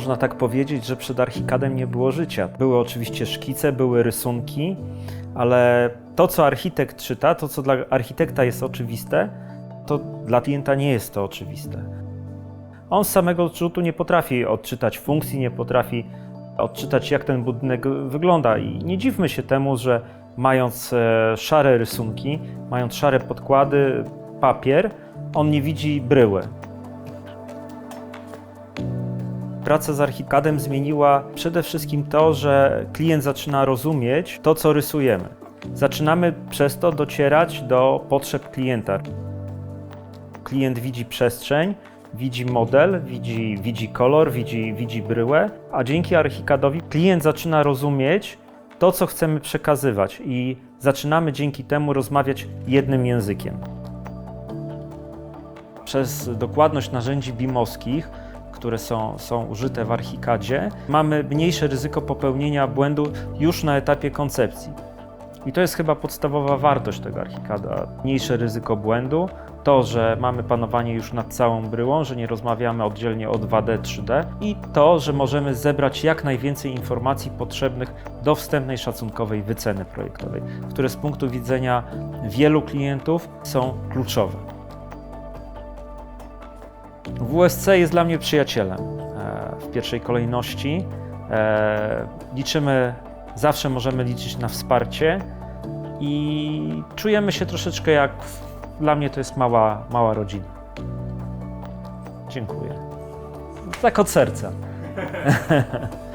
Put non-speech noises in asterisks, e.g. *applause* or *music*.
można tak powiedzieć, że przed Archikadem nie było życia. Były oczywiście szkice, były rysunki, ale to, co architekt czyta, to, co dla architekta jest oczywiste, to dla klienta nie jest to oczywiste. On z samego odrzutu nie potrafi odczytać funkcji, nie potrafi odczytać, jak ten budynek wygląda. I nie dziwmy się temu, że mając e, szare rysunki, mając szare podkłady, papier, on nie widzi bryły. Praca z Archikadem zmieniła przede wszystkim to, że klient zaczyna rozumieć to, co rysujemy. Zaczynamy przez to docierać do potrzeb klienta. Klient widzi przestrzeń, widzi model, widzi, widzi kolor, widzi, widzi bryłę, a dzięki Archikadowi klient zaczyna rozumieć to, co chcemy przekazywać i zaczynamy dzięki temu rozmawiać jednym językiem. Przez dokładność narzędzi BIM-owskich, które są, są użyte w Archikadzie, mamy mniejsze ryzyko popełnienia błędu już na etapie koncepcji. I to jest chyba podstawowa wartość tego Archikada. Mniejsze ryzyko błędu, to, że mamy panowanie już nad całą bryłą, że nie rozmawiamy oddzielnie o 2D, 3D i to, że możemy zebrać jak najwięcej informacji potrzebnych do wstępnej szacunkowej wyceny projektowej, które z punktu widzenia wielu klientów są kluczowe. WSC jest dla mnie przyjacielem e, w pierwszej kolejności. E, Liczymy, zawsze możemy liczyć na wsparcie i czujemy się troszeczkę jak, dla mnie to jest mała, mała rodzina. Dziękuję. Tak od serca. *laughs*